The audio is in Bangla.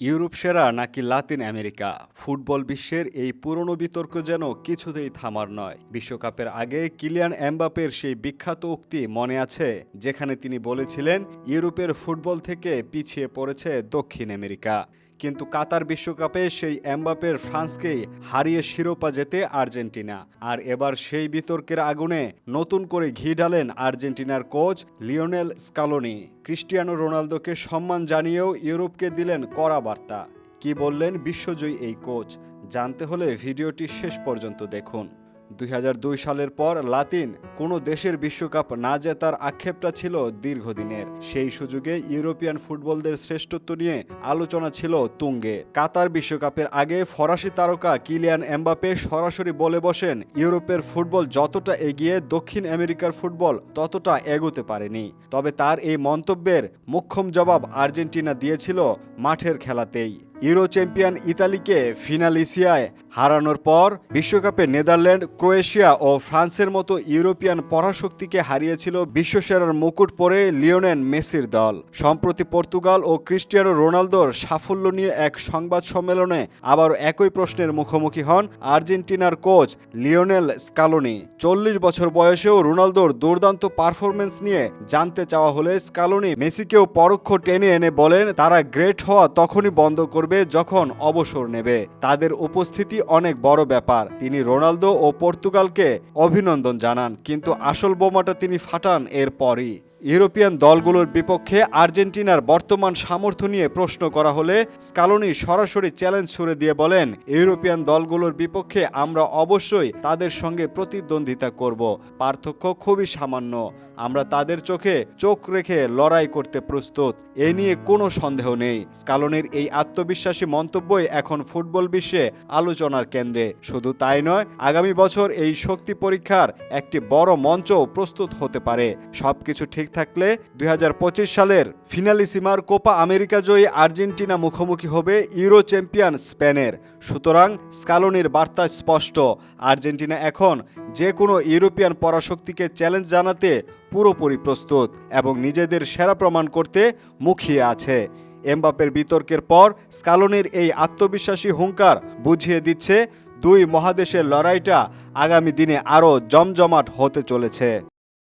ইউরোপ সেরা নাকি লাতিন আমেরিকা? ফুটবল বিশ্বের এই পুরনো বিতর্ক যেন কিছুতেই থামার নয়। বিশ্বকাপের আগে কিলিয়ান এমবাপের সেই বিখ্যাত উক্তি মনে আছে, যেখানে তিনি বলেছিলেন, ইউরোপের ফুটবল থেকে পিছিয়ে পড়েছে দক্ষিণ আমেরিকা। কিন্তু কাতার বিশ্বকাপে সেই এমবাপের ফ্রান্সকেই হারিয়ে শিরোপা জেতে আর্জেন্টিনা। আর এবার সেই বিতর্কের আগুনে নতুন করে ঘি ঢালেন আর্জেন্টিনার কোচ লিওনেল স্কালোনি। ক্রিস্টিয়ানো রোনালদোকে সম্মান জানিয়েও ইউরোপকে দিলেন কড়া বার্তা। কি বললেন বিশ্বজয়ী এই কোচ? জানতে হলে ভিডিওটি শেষ পর্যন্ত দেখুন। দুই হাজার দুই সালের পর লাতিন কোনো দেশের বিশ্বকাপ না জেতার আক্ষেপটা ছিল দীর্ঘদিনের। সেই সুযোগে ইউরোপিয়ান ফুটবলদের শ্রেষ্ঠত্ব নিয়ে আলোচনা ছিল তুঙ্গে। কাতার বিশ্বকাপের আগে ফরাসি তারকা কিলিয়ান এমবাপে সরাসরি বলে বসেন, ইউরোপের ফুটবল যতটা এগিয়ে দক্ষিণ আমেরিকার ফুটবল ততটা এগোতে পারেনি। তবে তার এই মন্তব্যের মোক্ষম জবাব আর্জেন্টিনা দিয়েছিল মাঠের খেলাতেই। ইউরো চ্যাম্পিয়ন ইতালিকে ফিনালিসিয়ায় হারানোর পর বিশ্বকাপে নেদারল্যান্ড, ক্রোয়েশিয়া ও ফ্রান্সের মতো ইউরোপিয়ান পরাশক্তিকে হারিয়েছিল বিশ্বসেরার মুকুট পরে লিওনেন মেসির দল। সম্প্রতি পর্তুগাল ও ক্রিস্টিয়ানো রোনালদোর সাফল্য নিয়ে এক সংবাদ সম্মেলনে আবার একই প্রশ্নের মুখোমুখি হন আর্জেন্টিনার কোচ লিওনেল স্কালোনি। চল্লিশ বছর বয়সেও রোনালদোর দুর্দান্ত পারফরমেন্স নিয়ে জানতে চাওয়া হলে স্কালোনি মেসিকেও পরোক্ষ টেনে এনে বলেন, তারা গ্রেট হওয়া তখনই বন্ধ করবে যখন অবসর নেবে। তাদের উপস্থিতি অনেক বড় ব্যাপার। তিনি রোনালদো ও পর্তুগালকে অভিনন্দন জানান, কিন্তু আসল বোমাটা তিনি ফাটান এরপরই। ইউরোপিয়ান দলগুলোর বিপক্ষে আর্জেন্টিনার বর্তমান সামর্থ্য নিয়ে প্রশ্ন করা হলে স্কালোনি সরাসরি চ্যালেঞ্জ ছুড়ে দিয়ে বলেন, ইউরোপিয়ান দলগুলোর বিপক্ষে আমরা অবশ্যই তাদের সঙ্গে প্রতিদ্বন্দ্বিতা করব। পার্থক্য খুবই সামান্য। আমরা তাদের চোখে চোখ রেখে লড়াই করতে প্রস্তুত। এ নিয়ে কোনো সন্দেহ নেই। স্কালোনির এই আত্মবিশ্বাসী মন্তব্যই এখন ফুটবল বিশ্বে আলোচনার কেন্দ্রে। শুধু তাই নয়, আগামী বছর এই শক্তি পরীক্ষার একটি বড় মঞ্চও প্রস্তুত হতে পারে। সবকিছু ঠিক থাকলে দুই হাজার পঁচিশ সালের ফিনালি ফিনালিসিমার কোপা আমেরিকা জয়ী আর্জেন্টিনা মুখোমুখি হবে ইউরো চ্যাম্পিয়ন স্পেনের। সুতরাং স্কালোনির বার্তা স্পষ্ট। আর্জেন্টিনা এখন যে কোনো ইউরোপিয়ান পরাশক্তিকে চ্যালেঞ্জ জানাতে পুরোপুরি প্রস্তুত এবং নিজেদের সেরা প্রমাণ করতে মুখিয়ে আছে। এমবাপের বিতর্কের পর স্কালোনির এই আত্মবিশ্বাসী হুঙ্কার বুঝিয়ে দিচ্ছে দুই মহাদেশের লড়াইটা আগামী দিনে আরও জমজমাট হতে চলেছে।